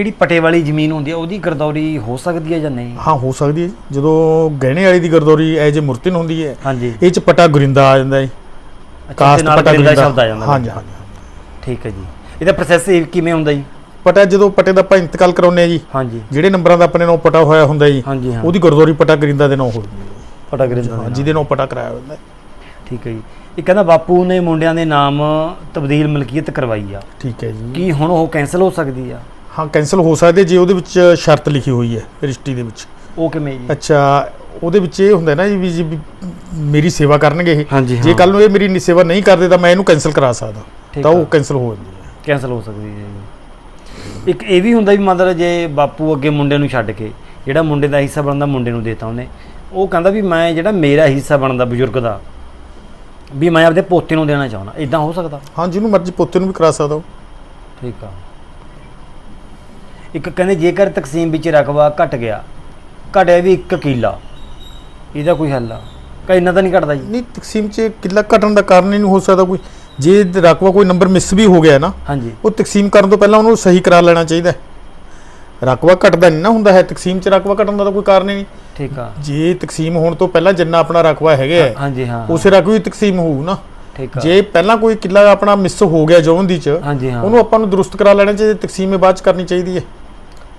ਜਿਹੜੀ ਪਟੇ ਵਾਲੀ ਜ਼ਮੀਨ ਹੁੰਦੀ ਹੈ ਉਹਦੀ ਗਰਦੌਰੀ ਹੋ ਸਕਦੀ ਹੈ ਜਾਂ ਨਹੀਂ? ਹਾਂ ਹੋ ਸਕਦੀ ਹੈ। ਜਦੋਂ ਗਹਿਣੇ ਵਾਲੀ ਦੀ ਗਰਦੌਰੀ ਐਜ ਏ ਮੁਰਤਿਨ ਹੁੰਦੀ ਹੈ ਹਾਂਜੀ। ਇਹ ਚ ਪਟਾ ਗੁਰਿੰਦਾ ਆ ਜਾਂਦਾ ਹੈ। ਕਾਸਟ ਨਾਲ ਪਟਾ ਗਰਿੰਦਾ ਸ਼ਬਦ ਆ ਜਾਂਦਾ ਹਾਂਜੀ। ਹਾਂਜੀ। ਠੀਕ ਹੈ ਜੀ। ਇਹਦਾ ਪ੍ਰੋਸੈਸ ਕਿਵੇਂ ਹੁੰਦਾ ਜੀ? ਪਟਾ ਜਦੋਂ ਪਟੇ ਦਾ ਆਪਾਂ ਇੰਤਕਾਲ ਕਰਾਉਂਦੇ ਆ ਜੀ ਹਾਂਜੀ। ਜਿਹੜੇ ਨੰਬਰਾਂ ਦਾ ਆਪਣੇ ਨਾਲ ਪਟਾ ਹੋਇਆ ਹੁੰਦਾ ਜੀ ਉਹਦੀ ਗਰਦੌਰੀ ਪਟਾ ਗੁਰਿੰਦਾ ਦੇ ਨਾਲ ਹੋ ਜਾਂਦੀ ਹੈ ਪਟਾ ਗਰਿੰਦਾ ਜਿਹਦੇ ਨਾਲ ਪਟਾ ਕਰਾਇਆ ਹੁੰਦਾ। ਠੀਕ ਹੈ ਜੀ। ਇਹ ਕਹਿੰਦਾ ਬਾਪੂ ਨੇ ਮੁੰਡਿਆਂ ਦੇ ਨਾਮ ਤਬਦੀਲ ਮਲਕੀਅਤ ਕਰਵਾਈ ਆ। ਠੀਕ ਹੈ ਜੀ। ਕੀ ਹੁਣ ਉਹ ਕੈਨਸਲ ਹੋ ਸਕਦੀ ਆ? ਹਾਂ ਕੈਨਸਲ ਹੋ ਸਕਦੇ ਜੇ ਉਹਦੇ ਵਿੱਚ ਸ਼ਰਤ ਲਿਖੀ ਹੋਈ ਹੈ ਰਜਿਸਟਰੀ ਦੇ ਵਿੱਚ। ਉਹ ਕਿਵੇਂ ਜੀ? ਅੱਛਾ ਉਹਦੇ ਵਿੱਚ ਇਹ ਹੁੰਦਾ ਨਾ ਜੀ ਵੀ ਜੀ ਵੀ ਮੇਰੀ ਸੇਵਾ ਕਰਨਗੇ ਇਹ। ਹਾਂਜੀ ਜੇ ਕੱਲ ਨੂੰ ਇਹ ਮੇਰੀ ਨੀ- ਸੇਵਾ ਨਹੀਂ ਕਰਦੇ ਤਾਂ ਮੈਂ ਇਹਨੂੰ ਕੈਨਸਲ ਕਰਾ ਸਕਦਾ। ਠੀਕ ਤਾਂ ਆ। ਉਹ ਕੈਨਸਲ ਹੋ ਜਾਂਦੀ ਹੈ। ਕੈਨਸਲ ਹੋ ਸਕਦੀ ਹੈ ਜੀ। ਇੱਕ ਇਹ ਵੀ ਹੁੰਦਾ ਵੀ ਮਤਲਬ ਜੇ ਬਾਪੂ ਅੱਗੇ ਮੁੰਡੇ ਨੂੰ ਛੱਡ ਕੇ ਜਿਹੜਾ ਮੁੰਡੇ ਦਾ ਹਿੱਸਾ ਬਣਦਾ ਮੁੰਡੇ ਨੂੰ ਦੇਤਾ ਉਹਨੇ ਉਹ ਕਹਿੰਦਾ ਵੀ ਮੈਂ ਜਿਹੜਾ ਮੇਰਾ ਹਿੱਸਾ ਬਣਦਾ ਬਜ਼ੁਰਗ ਦਾ ਵੀ ਮੈਂ ਆਪਦੇ ਪੋਤੇ ਨੂੰ ਦੇਣਾ ਚਾਹੁੰਦਾ। ਇਦਾਂ ਹੋ ਸਕਦਾ? ਹਾਂ ਜਿਹਨੂੰ ਮਰਜ਼ੀ ਪੋਤੇ ਨੂੰ ਵੀ ਕਰਾ ਸਕਦਾ ਉਹ। ਠੀਕ ਆ। ਇੱਕ ਕਹਿੰਦੇ ਜੇਕਰ ਤਕਸੀਮ ਵਿੱਚ ਰਕਬਾ ਘਟ ਗਿਆ ਘਟਿਆ ਵੀ ਇੱਕ ਕਿੱਲਾ। ਇਹਦਾ ਕੋਈ ਹੱਲ ਆ? ਕਈ ਇੰਨਾ ਤਾਂ ਨਹੀਂ ਘਟਦਾ ਜੀ। ਨਹੀਂ ਤਕਸੀਮ 'ਚ ਕਿੱਲਾ ਘਟਣ ਦਾ ਕਾਰਨ ਹੀ ਨਹੀਂ ਹੋ ਸਕਦਾ ਕੋਈ। ਜੇ ਰਕਬਾ ਕੋਈ ਨੰਬਰ ਮਿਸ ਵੀ ਹੋ ਗਿਆ ਨਾ ਹਾਂਜੀ। ਉਹ ਤਕਸੀਮ ਕਰਨ ਤੋਂ ਪਹਿਲਾਂ ਉਹਨੂੰ ਸਹੀ ਕਰਾ ਲੈਣਾ ਚਾਹੀਦਾ। ਰਕਬਾ ਘਟਦਾ ਨਹੀਂ ਨਾ ਹੁੰਦਾ ਹੈ ਤਕਸੀਮ 'ਚ ਰਕਬਾ ਘਟਣ ਦਾ ਤਾਂ ਕੋਈ ਕਾਰਨ ਹੀ ਨਹੀਂ। ਠੀਕ ਆ। ਜੇ ਤਕਸੀਮ ਹੋਣ ਤੋਂ ਪਹਿਲਾਂ ਜਿੰਨਾ ਆਪਣਾ ਰਕਬਾ ਹੈਗਾ ਹੈ ਹਾਂਜੀ ਹਾਂ। ਉਸੇ ਰਕਬੇ ਦੀ ਤਕਸੀਮ ਹੋਊ ਨਾ। ਠੀਕ ਆ। ਜੇ ਪਹਿਲਾਂ ਕੋਈ ਕਿੱਲਾ ਆਪਣਾ ਮਿਸ ਹੋ ਗਿਆ ਜੋਨ ਦੀ ਚ ਹਾਂਜੀ ਹਾਂ। ਉਹਨੂੰ ਆਪਾਂ ਨੂੰ ਦਰੁਸਤ ਕਰਾ ਲੈਣਾ ਚਾਹੀਦਾ ਤਕਸੀਮ ਬਾਅਦ ਚ ਕਰਨੀ ਚਾਹੀਦੀ ਹੈ।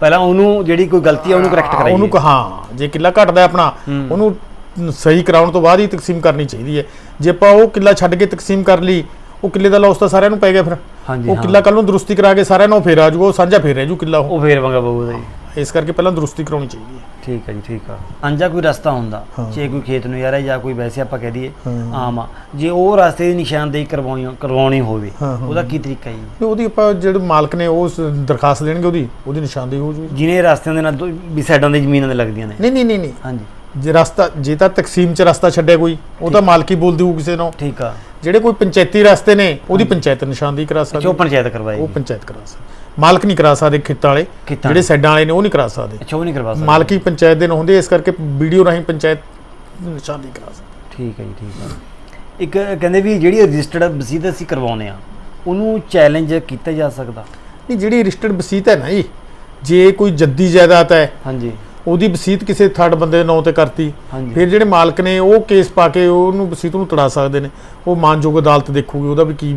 ਪਹਿਲਾਂ ਉਹਨੂੰ ਜਿਹੜੀ ਕੋਈ ਗਲਤੀ ਆ ਉਹਨੂੰ ਕਰੈਕਟ ਕਰਾਈਏ। ਉਹਨੂੰ ਹਾਂ ਜੇ ਕਿੱਲਾ ਘਟਦਾ ਆਪਣਾ। ਉਹਨੂੰ ਸਹੀ ਕਰਾਉਣ ਤੋਂ ਬਾਅਦ ਹੀ ਤਕਸੀਮ ਕਰਨੀ ਚਾਹੀਦੀ ਹੈ। ਜੇ ਆਪਾਂ ਉਹ ਕਿੱਲਾ ਛੱਡ ਕੇ ਤਕਸੀਮ ਕਰ ਲਈ ਉਹ ਕਿੱਲੇ ਦਾ ਲਾਸ ਤਾਂ ਸਾਰਿਆਂ ਨੂੰ ਪੈ ਗਿਆ ਫਿਰ। ਹਾਂਜੀ ਉਹ ਕਿੱਲਾ ਕੱਲ ਨੂੰ ਦਰੁਸਤੀ ਕਰਾ ਕੇ ਸਾਰਿਆਂ ਨੂੰ ਫੇਰ ਆ ਜਾਊਗਾ ਉਹ ਸਾਂਝਾ ਫੇਰ ਰਹਿ ਜੂ ਕਿੱਲਾ ਉਹ। ਫੇਰ ਮੰਗਾ ਬਹੂ ਜੀ। ਇਸ ਕਰਕੇ ਪਹਿਲਾਂ ਦਰੁਸਤੀ ਕਰਾਉਣੀ ਚਾਹੀਦੀ ਹੈ। ਠੀਕ ਹੈ ਜੀ ਠੀਕ ਆ। ਅੰਜਾ ਕੋਈ ਰਸਤਾ ਹੁੰਦਾ ਹਾਂ। ਜੇ ਕੋਈ ਖੇਤ ਨੂੰ ਯਾਰ ਹੈ ਜਾਂ ਕੋਈ ਵੈਸੇ ਆਪਾਂ ਕਹਿ ਦਈਏ ਹਾਂ। ਆਮ ਆ। ਜੇ ਉਹ ਰਸਤੇ ਦੀ ਨਿਸ਼ਾਨਦੇਹੀ ਕਰਵਾਉਣੀ ਕਰਵਾਉਣੀ ਹੋਵੇ ਹਾਂ, ਹਾਂ। ਉਹਦਾ ਕੀ ਤਰੀਕਾ ਜੀ? ਤੇ ਉਹਦੀ ਆਪਾਂ ਜਿਹੜੇ ਮਾਲਕ ਨੇ ਉਹ ਸ- ਦਰਖਾਸਤ ਦੇਣਗੇ ਉਹਦੀ ਉਹਦੀ ਨਿਸ਼ਾਨਦੇਹੀ ਹੋ ਜੂਗੀ ਜਿਹਨੇ ਰਸਤਿਆਂ ਦੇ ਨਾਲ ਦੋ- ਵੀ ਸਾਈਡਾਂ ਦੇ ਜ਼ਮੀਨਾਂ ਦੇ ਲੱਗਦੀਆਂ ਨੇ। ਨਹੀਂ ਨਹੀਂ ਨਹੀਂ ਨਹੀਂ। ਹਾਂਜੀ। ਜੇ ਰਸਤਾ ਜੇ ਤਾਂ ਤਕਸੀਮ ਚ ਰਸਤਾ ਛੱਡਿਆ ਕੋਈ ਉਹ ਤਾਂ ਮਾਲਕੀ ਬੋਲ ਦਿਓ ਕਿਸੇ ਨੂੰ। ਠੀਕ ਆ। ਜਿਹੜੇ ਕੋਈ ਪੰਚਾਇਤੀ ਰਸਤੇ ਨੇ ਉਹਦੀ ਪੰਚਾਇਤ ਨਿਸ਼ਾਨਦੇਹੀ ਕਰਾ ਸਕਦੀ। ਪੰਚਾਇਤ ਕਰਵਾਏਗੀ। ਉਹ ਪੰਚਾਇਤ ਕਰਾ ਸਕਦੀ। ਮਾਲਕ ਨਹੀਂ ਕਰਾ ਸਕਦੇ ਖੇਤਾਂ ਵਾਲੇ ਖੇਤਾਂ ਜਿਹੜੇ ਸਾਈਡਾਂ ਵਾਲੇ ਨੇ ਉਹ ਨਹੀਂ ਕਰਾ ਸਕਦੇ। ਅੱਛਾ ਉਹ ਨਹੀਂ ਕਰਵਾ ਸਕਦੇ। ਮਾਲਕੀ ਪੰਚਾਇਤ ਦੇ ਨੂੰ ਹੁੰਦੇ ਇਸ ਕਰਕੇ ਵੀਡੀਓ ਰਾਹੀਂ ਪੰਚਾਇਤ ਨਿਸ਼ਾਨਦੇਹੀ ਕਰਾ ਸਕਦੀ। ਠੀਕ ਹੈ ਜੀ ਠੀਕ ਆ ਇੱਕ ਕਹਿੰਦੇ ਵੀ ਜਿਹੜੀ ਰਜਿਸਟਰਡ ਵਸੀਅਤ ਅਸੀਂ ਕਰਵਾਉਨੇ ਆ ਉਹਨੂੰ ਚੈਲੰਜ ਕੀਤਾ ਜਾ ਸਕਦਾ? ਨਹੀਂ ਜਿਹੜੀ ਰਜਿਸਟਰਡ ਵਸੀਤ ਹੈ ਨਾ ਜੀ ਜੇ ਕੋਈ ਜੱਦੀ ਜਾਇਦਾਦ ਹੈ ਹਾਂਜੀ। ਉਹਦੀ ਵਸੀਤ ਕਿਸੇ ਥਰਡ ਬੰਦੇ ਦੇ ਨਾਂ ਤੇ ਕਰਤੀ ਫਿਰ ਜਿਹੜੇ ਮਾਲਕ ਨੇ ਉਹ ਕੇਸ ਪਾ ਕੇ ਉਹਨੂੰ ਵਸੀਤ ਨੂੰ ਤੜਾ ਸਕਦੇ ਨੇ। ਉਹ ਮਾਨਯੋਗ ਅਦਾਲਤ ਦੇਖੂਗੀ ਉਹਦਾ ਵੀ ਕੀ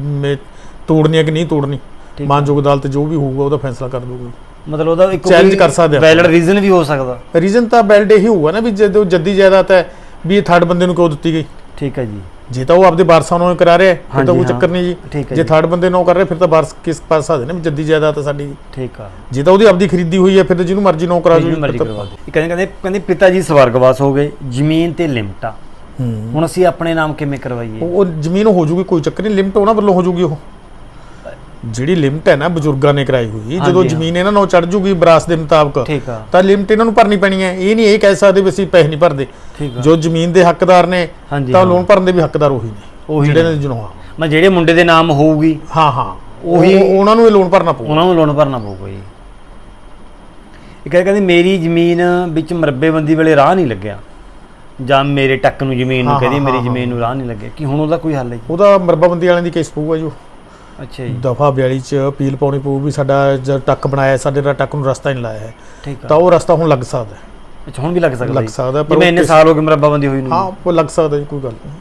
ਤੋੜਨੀ ਹੈ ਕਿ ਨਹੀਂ ਤੋੜਨੀ। ਮਾਨਯੋਗ ਅਦਾਲਤ ਜੋ ਵੀ ਹੋਊਗਾ ਉਹਦਾ ਫੈਸਲਾ ਕਰ ਦੂਗੀ ਮਤਲਬ ਉਹਦਾ ਇੱਕ Challenge ਕਰ ਸਕਦੇ। ਵੈਲਿਡ ਰੀਜ਼ਨ ਵੀ ਹੋ ਸਕਦਾ। ਰੀਜ਼ਨ ਤਾਂ ਬੈਲਡ ਇਹੀ ਹੋਊਗਾ ਨਾ ਵੀ ਜਦੋਂ ਜੱਦੀ ਜਾਇਦਾਦ ਹੈ ਵੀ ਇਹ ਥਰਡ ਬੰਦੇ ਨੂੰ ਕਿਉਂ ਦਿੱਤੀ ਗਈ? ਠੀਕ ਹੈ ਜੀ। ਜੇ ਤਾਂ ਉਹ ਆਪਦੇ ਵਾਰਸਾਂ ਨੂੰ ਕਰਾ ਰਿਹਾ ਹੈ, ਫਿਰ ਤਾਂ ਕੋਈ ਹਾਂ। ਚੱਕਰ ਨਹੀਂ ਜੀ। ਹੈ ਜੇ। ਥਰਡ ਬੰਦੇ ਨੂੰ ਕਰ ਰਿਹਾ ਫਿਰ ਤਾਂ ਵਾਰਸ ਕਿਸ ਪਾ ਸਕਦੇ ਨੇ ਵੀ ਜੱਦੀ ਜਾਇਦਾਦ ਹੈ ਸਾਡੀ। ਠੀਕ ਆ। ਜੇ ਤਾਂ ਉਹਦੀ ਆਪਦੀ ਖਰੀਦੀ ਹੋਈ ਹੈ ਫਿਰ ਤਾਂ ਜਿਹਨੂੰ ਮਰਜ਼ੀ ਨੌ ਕਰਾ ਜੂ ਕਹਿੰਦੇ ਕਹਿੰਦੇ ਕਹਿੰਦੇ ਪਿਤਾ ਜੀ ਸਵਰਗਵਾਸ ਹੋ ਗਏ ਜ਼ਮੀਨ ਤੇ ਲਿਮਟਾ। ਹੂੰ। ਹੁਣ ਅਸੀਂ ਆਪਣੇ ਨਾਮ ਕਿਵੇਂ ਕਰਵਾਈਏ? ਉਹ ਜ਼ਮੀਨ ਹੋ ਜੂਗੀ ਕੋਈ ਚੱਕਰ ਨਹੀਂ ਲਿਮਟ ਉਹਨਾਂ ਵੱਲੋਂ ਹੋ ਜੂਗੀ ਉਹ। ਜਿਹੜੀ ਲਿਮਟ ਹੈ ਨਾ ਬਜ਼ੁਰਗਾਂ ਨੇ ਕਰਾਈ ਹੋਈ ਜਦੋਂ। ਜ਼ਮੀਨ ਇਹਨਾਂ ਨੂੰ ਚੜ ਜੂਗੀ ਵਿਰਾਸਤ ਦੇ ਮੁਤਾਬਕ ਤਾਂ ਲਿਮਟ ਇਹਨਾਂ ਨੂੰ ਭਰਨੀ ਪੈਣੀ ਹੈ। ਇਹ ਨਹੀਂ ਇਹ ਕਹਿ ਸਕਦੇ ਵੀ ਅਸੀਂ ਪੈਸੇ ਨਹੀਂ ਭਰਦੇ। ਜੋ ਜ਼ਮੀਨ ਦੇ ਹੱਕਦਾਰ ਨੇ ਤਾਂ। ਲੋਨ ਭਰਨ ਦੇ ਵੀ ਹੱਕਦਾਰ ਉਹੀ ਨੇ ਜਿਹੜੇ ਨੇ। ਜਨੋਹਾ ਮੈਂ ਜਿਹੜੇ ਮੁੰਡੇ ਦੇ ਨਾਮ ਹੋਊਗੀ ਹਾਂ ਹਾਂ। ਉਹੀ- ਉਹ- ਉਹਨਾਂ ਨੂੰ ਇਹ ਲੋਨ ਭਰਨਾ ਪਊਗਾ। ਉਹਨਾਂ ਨੂੰ ਲੋਨ ਭਰਨਾ ਪਊਗਾ ਜੀ। ਇਹ ਕਹਿੰਦੇ ਕਹਿੰਦੇ ਮੇਰੀ ਜ਼ਮੀਨ ਵਿੱਚ ਮਰੱਬੇਬੰਦੀ ਵੇਲੇ ਰਾਹ ਨਹੀਂ ਲੱਗਿਆ। ਜਾਂ ਮੇਰੇ ਟੱਕ ਨੂੰ ਜ਼ਮੀਨ ਨੂੰ ਕਹਿੰਦੀ ਮੇਰੀ ਜ਼ਮੀਨ ਨੂੰ ਰਾਹ ਨਹੀਂ ਲੱਗਿਆ। ਕਿ ਹੁਣ ਉਹਦਾ ਕੋਈ ਹੱਲ ਹੈ ਉਹਦਾ ਮਰਬਾਬੰਦੀ ਵਾਲਿਆਂ ਦੀ ਕੇਸ ਪਊਗਾ ਜੋ ਅੱਛਾ ਜੀ। ਦਫਾ 42 ਚ ਅਪੀਲ ਪਾਉਣੀ ਪਊ ਵੀ ਸਾਡਾ ਜਦ ਟੱਕ ਬਣਾਇਆ ਸਾਡੇ ਦਾ ਟੱਕ ਨੂੰ ਰਸਤਾ ਨਹੀਂ ਲਾਇਆ ਹੈ। ਠੀਕ ਤਾਂ ਉਹ ਰਸਤਾ ਹੁਣ ਲੱਗ ਸਕਦਾ ਹੈ। ਅੱਛਾ ਹੁਣ ਵੀ ਲੱਗ ਸਕਦਾ ਲੱਗ। ਸਕਦਾ ਪਰ ਇੰਨੇ ਕਿਸ- ਸਾਲ ਹੋ ਗਏ ਮਰੱਬਾਬੰਦੀ ਹੋਈ ਨੂੰ। ਹਾਂ ਉਹ ਲੱਗ ਸਕਦਾ ਜੀ ਕੋਈ ਗੱਲ ਨਹੀਂ।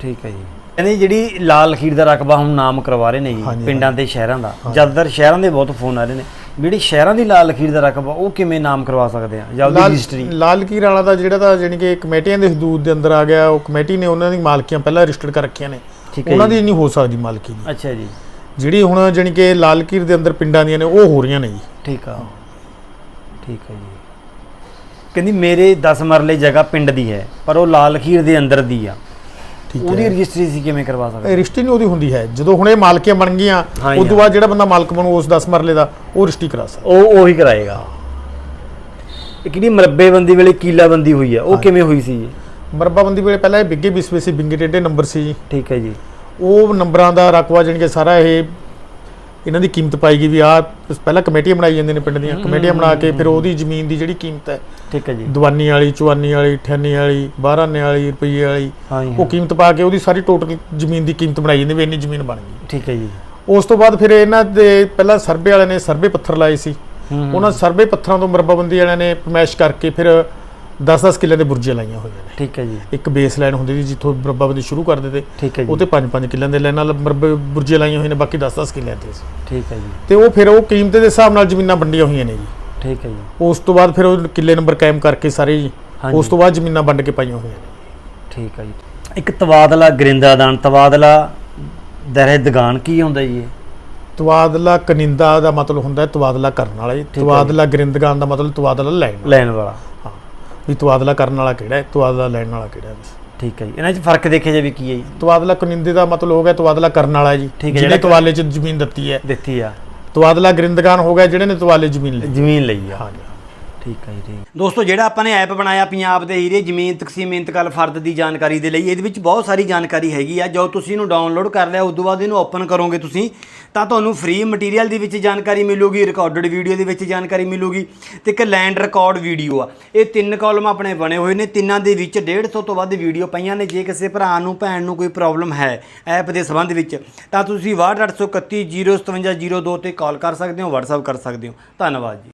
ਠੀਕ ਹੈ ਜੀ। ਕਹਿੰਦੇ ਜਿਹੜੀ ਲਾਲ ਖੀਰ ਦਾ ਰਕਬਾ ਹੁਣ ਨਾਮ ਕਰਵਾ ਰਹੇ ਨੇ ਜੀ ਪਿੰਡਾਂ ਤੇ ਸ਼ਹਿਰਾਂ ਦਾ। ਜ਼ਿਆਦਾਤਰ ਸ਼ਹਿਰਾਂ ਦੇ ਬਹੁਤ ਫੋਨ ਆ ਰਹੇ ਨੇ। ਜਿਹੜੀ ਸ਼ਹਿਰਾਂ ਦੀ ਲਾਲ ਖੀਰ ਦਾ ਰਕਬਾ ਉਹ ਕਿਵੇਂ ਨਾਮ ਕਰਵਾ ਸਕਦੇ ਆ? ਜਾਂ ਉਹਦੀ ਰਜਿਸਟਰੀ ਲਾਲ ਕੀਰ ਵਾਲਾ ਦਾ ਜਿਹੜਾ ਤਾਂ ਜਾਣੀ ਕਿ ਕਮੇਟੀਆਂ ਦੇ ਹਦੂਦ ਦੇ ਅੰਦਰ ਆ ਗਿਆ ਉਹ ਕਮੇਟੀ ਨੇ ਉਹਨਾਂ ਦੀ ਮਾਲਕੀਆਂ ਪਹਿਲਾਂ ਰਜਿਸਟਰ ਕਰ ਰੱਖੀਆਂ ਨੇ। ਉਹਨਾਂ ਦੀ ਨਹੀਂ ਹੋ ਸਕਦੀ ਮਾਲਕੀ ਅੱਛਾ ਜੀ। ਜਿਹੜੀ ਹੁਣ ਜਾਣੀ ਕਿ ਲਾਲ ਕੀਰ ਦੇ ਅੰਦਰ ਪਿੰਡਾਂ ਦੀਆਂ ਨੇ ਉਹ ਹੋ ਰਹੀਆਂ ਨੇ ਜੀ। ਠੀਕ ਆ। ਠੀਕ ਹੈ ਜੀ। ਕਹਿੰਦੀ ਮੇਰੇ 10 ਮਰਲੇ ਜਗ੍ਹਾ ਪਿੰਡ ਦੀ ਹੈ ਪਰ ਉਹ ਲਾਲ ਖੀਰ ਦੇ ਅੰਦਰ ਦੀ ਆ। ਠੀਕ ਉਹਦੀ ਹੈ ਰਜਿਸਟਰੀ ਸੀ ਕਿਵੇਂ ਕਰਵਾ ਸਕਦੇ? ਇਹ ਰਿਸ਼ਤੀ ਨਹੀਂ ਉਹਦੀ ਹੁੰਦੀ ਹੈ। ਜਦੋਂ ਹੁਣ ਇਹ ਮਾਲਕੀਆਂ ਬਣ ਗਈਆਂ ਹਾਂ ਉਸ ਤੋਂ ਬਾਅਦ ਜਿਹੜਾ ਬੰਦਾ ਮਾਲਕ ਬਣੂ ਉਸ 10 ਮਰਲੇ ਦਾ ਉਹ ਰਿਸ਼ਤੀ ਕਰਾ ਸਕਦਾ। ਉਹ ਉਹੀ ਕਰਾਏਗਾ। ਇਹ ਕਿਹੜੀ ਮਰੱਬੇਬੰਦੀ ਵੇਲੇ ਕੀਲਾਬੰਦੀ ਹੋਈ ਆ? ਉਹ ਕਿਵੇਂ ਹੋਈ ਸੀ ਜੀ ਮਰਬਾਬੰਦੀ ਵੇਲੇ ਪਹਿਲਾਂ ਇਹ ਬਿੱਗੇ ਬਿਸਵੇ ਸੀ ਬਿੰਗੇ ਟੇਡੇ ਨੰਬਰ ਸੀ ਜੀ। ਠੀਕ ਹੈ ਜੀ। ਉਹ ਨੰਬਰਾਂ ਦਾ ਰਕਬਾ ਜਾਣੀ ਕਿ ਸਾਰਾ ਇਹ ਇਹਨਾਂ ਦੀ ਕੀਮਤ ਪਾਈ ਗਈ ਵੀ ਆ ਪਹਿਲਾਂ ਕਮੇਟੀਆਂ ਬਣਾਈ ਜਾਂਦੀਆਂ ਨੇ ਪਿੰਡ ਦੀਆਂ। ਕਮੇਟੀਆਂ ਬਣਾ ਕੇ ਫਿਰ ਉਹਦੀ ਜ਼ਮੀਨ ਦੀ ਜਿਹੜੀ ਕੀਮਤ ਹੈ ਠੀਕ ਹੈ ਜੀ। ਦਵਾਨੀ ਵਾਲੀ ਚੁਆਨੀ ਵਾਲੀ ਠਿਆਨੀ ਵਾਲੀ ਬਾਰਾਨੇ ਵਾਲੀ ਰੁਪਈਏ ਵਾਲੀ ਉਹ ਕੀਮਤ ਪਾ ਕੇ ਉਹਦੀ ਸਾਰੀ ਟੋਟਲ ਜ਼ਮੀਨ ਦੀ ਕੀਮਤ ਬਣਾਈ ਜਾਂਦੀ ਵੀ ਇੰਨੀ ਜ਼ਮੀਨ ਬਣ ਗਈ। ਠੀਕ ਹੈ ਜੀ। ਉਸ ਤੋਂ ਬਾਅਦ ਫਿਰ ਇਹਨਾਂ ਦੇ ਪਹਿਲਾਂ ਸਰਵੇ ਵਾਲਿਆਂ ਨੇ ਸਰਵੇ ਪੱਥਰ ਲਾਏ ਸੀ। ਉਹਨਾਂ ਸਰਵੇ ਪੱਥਰਾਂ ਤੋਂ ਮਰਬਬੰਦੀ ਵਾਲਿਆਂ ਨੇ ਪਰਮੈਸ਼ ਕਰਕੇ ਫਿਰ 10-10 ਕਿੱਲੇ ਦੇ ਬੁਰਜੇ ਲਾਈਆਂ ਹੋਈਆਂ ਨੇ। ਠੀਕ ਹੈ ਜੀ। ਇੱਕ ਬੇਸ ਲਾਈਨ ਹੁੰਦੀ ਸੀ ਜਿੱਥੋਂ ਮਰਬਬੰਦੀ ਸ਼ੁਰੂ ਕਰਦੇ ਤੇ ਠੀਕ ਹੈ ਜੀ। ਉਹ ਤੇ 5-5 ਕਿੱਲਿਆਂ ਦੇ ਲਾਈਨ ਨਾਲ ਮਰਬੇ ਬੁਰਜੇ ਲਾਈਆਂ ਹੋਈਆਂ ਨੇ ਬਾਕੀ 10-10 ਕਿੱਲਿਆਂ ਤੇ। ਸੀ ਠੀਕ ਹੈ ਜੀ। ਤੇ ਉਹ ਫਿਰ ਉਹ ਕੀਮਤ ਦੇ ਹਿਸਾਬ ਨਾਲ ਜ਼ਮੀਨਾਂ ਵੰਡੀਆਂ ਹੋਈਆਂ ਨੇ ਜੀ। ਠੀਕ ਹੈ ਜੀ। ਉਸ ਤੋਂ ਬਾਅਦ ਫਿਰ ਉਹ ਕਿੱਲੇ ਨੰਬਰ ਕਾਇਮ ਕਰਕੇ ਸਾਰੇ। ਉਸ ਤੋਂ ਬਾਅਦ ਜ਼ਮੀਨਾਂ ਵੰਡ ਕੇ ਪਾਈਆਂ ਹੋਈਆਂ ਨੇ। ਠੀਕ ਹੈ ਜੀ। ਇੱਕ ਤਬਾਦਲਾ ਗਰਿੰਦਾਦਾਨ ਤਬਾਦਲਾ ਦਰਹਿ ਦਗਾਨ ਕੀ ਹੁੰਦਾ ਜੀ ਤਵਾਦਲਾ ਕਨਿੰਦਾ ਦਾ ਮਤਲਬ ਹੁੰਦਾ ਹੈ ਤਵਾਦਲਾ ਕਰਨ ਵਾਲਾ ਜੀ। ਤਵਾਦਲਾ ਗਰਿੰਦਗਾਨ ਦਾ ਮਤਲਬ ਤਵਾਦਲਾ ਲੈਣ ਲੈਣ ਵਾਲਾ। ਵੀ ਤਵਾਦਲਾ ਕਰਨ ਵਾਲਾ ਕਿਹੜਾ ਹੈ ਤਵਾਦਲਾ ਲੈਣ ਵਾਲਾ ਕਿਹੜਾ ਹੈ? ਠੀਕ ਹੈ ਜੀ। ਇਹਨਾਂ 'ਚ ਫ਼ਰਕ ਦੇਖਿਆ ਜਾਵੇ ਕੀ ਹੈ ਜੀ? ਤਵਾਦਲਾ ਕਨਿੰਦੇ ਦਾ ਮਤਲਬ ਹੋ ਗਿਆ ਤਵਾਦਲਾ ਕਰਨ ਵਾਲਾ ਜੀ ਹੈ, ਜਿਹਨੇ ਜਿਹੜਾ- ਤਵਾਲੇ 'ਚ ਜ਼ਮੀਨ ਦਿੱਤੀ ਹੈ। ਦਿੱਤੀ ਆ। ਤਵਾਦਲਾ ਗਰਿੰਦਗਾਨ ਹੋ ਗਿਆ ਜਿਹੜੇ ਨੇ ਤਵਾਲੇ ਜ਼ਮੀਨ ਲਈ। ਜ਼ਮੀਨ ਲਈ ਆ। ਹਾਂਜੀ ਠੀਕ ਹੈ ਜੀ ਦੋਸਤੋ, ਜਿਹੜਾ ਆਪਾਂ ਨੇ ਐਪ ਬਣਾਇਆ ਪੰਜਾਬ ਦੇ ਹੀਰੇ, ਜ਼ਮੀਨ ਤਕਸੀਮ ਇੰਤਕਾਲ ਫਰਦ ਦੀ ਜਾਣਕਾਰੀ ਦੇ ਲਈ, ਇਹਦੇ ਵਿੱਚ ਬਹੁਤ ਸਾਰੀ ਜਾਣਕਾਰੀ ਹੈਗੀ ਆ। ਜੋ ਤੁਸੀਂ ਇਹਨੂੰ ਡਾਊਨਲੋਡ ਕਰ ਲਿਆ, ਉਸ ਤੋਂ ਬਾਅਦ ਇਹਨੂੰ ਓਪਨ ਕਰੋਗੇ ਤੁਸੀਂ, ਤਾਂ ਤੁਹਾਨੂੰ ਫ੍ਰੀ ਮਟੀਰੀਅਲ ਦੇ ਵਿੱਚ ਜਾਣਕਾਰੀ ਮਿਲੂਗੀ ਰਿਕਾਰਡਡ ਵੀਡੀਓ ਦੇ ਵਿੱਚ ਜਾਣਕਾਰੀ ਮਿਲੂਗੀ ਤੇ ਇੱਕ ਲੈਂਡ ਰਿਕਾਰਡ ਵੀਡੀਓ ਆ। ਇਹ ਤਿੰਨ ਕਾਲਮ ਆਪਣੇ ਬਣੇ ਹੋਏ ਨੇ, ਤਿੰਨਾਂ ਦੇ ਵਿੱਚ 150 ਤੋਂ ਵੱਧ ਵੀਡੀਓ ਪਈਆਂ ਨੇ, ਜੇ ਕਿਸੇ ਭਰਾ ਨੂੰ, ਭੈਣ ਨੂੰ ਕੋਈ ਪ੍ਰੋਬਲਮ ਹੈ ਐਪ ਦੇ ਸੰਬੰਧ ਵਿੱਚ, ਤਾਂ ਤੁਸੀਂ 62831 05702 ਤੇ ਕਾਲ ਕਰ ਸਕਦੇ ਹੋ, WhatsApp ਕਰ ਸਕਦੇ ਹੋ। ਧੰਨਵਾਦ ਜੀ।